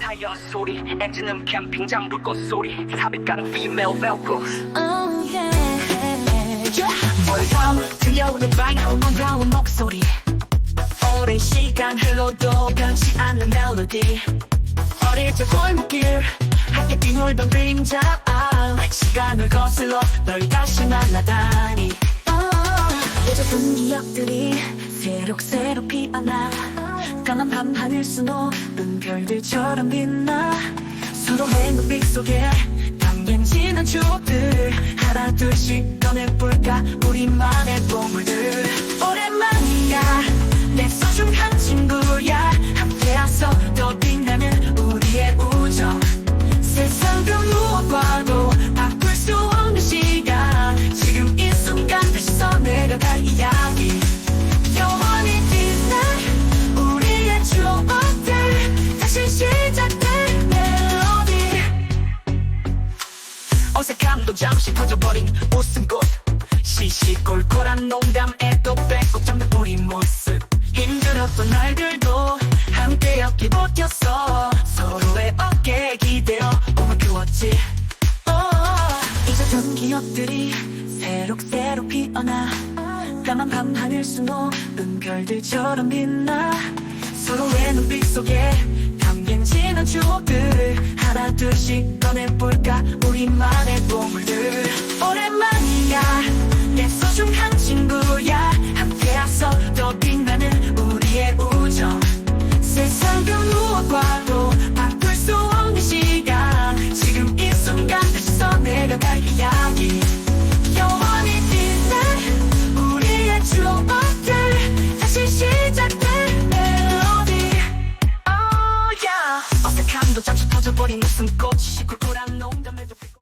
타이어 소리 엔진음 캠핑장 불꽃 소리 삽입 가는 female velcro. Oh yeah. 월감 들려오는 바이오 반가운 목소리. 오랜 시간 흘러도 변치 않는 멜로디. 어릴 적 골목길 함께 뛰놀던 그림자 아, 시간을 거슬러 널 다시 만나다니. 잊어둔 기억들이 새록새록 피어나 까만 밤 하늘 수 높은 별들처럼 빛나 서로의 눈빛 속에 담긴 지난 추억들 하나 둘씩 꺼내볼까? 우리만의 보물 어색함도 잠시 터져버린 웃음꽃. 시시콜콜한 농담에도 빼곡 잡는 우리 모습. 힘들었던 날들도 함께였기 버텼어 서로의 어깨에 기대어 꿈을 키웠지. 잊어둔 기억들이 새록새록 피어나. 까만 밤 하늘 수 높은 별들처럼 빛나. 서로의 눈빛 속에 담긴 지난 추억들 하나 둘씩 꺼내볼까 우리만의 보물들. 오랜만이야. 내 소중한 친구야. 함께해서 더 빛나는 우리의 우정. 세상 그 무엇과도 바꿀 수 없는 시간. 지금 이 순간 다시 써내려갈 이야기. 영원히 빛날 우리의 추억들. 다시 시작될 멜로디. Oh yeah. 어색함도 잠시 터져버린 웃음꽃 시골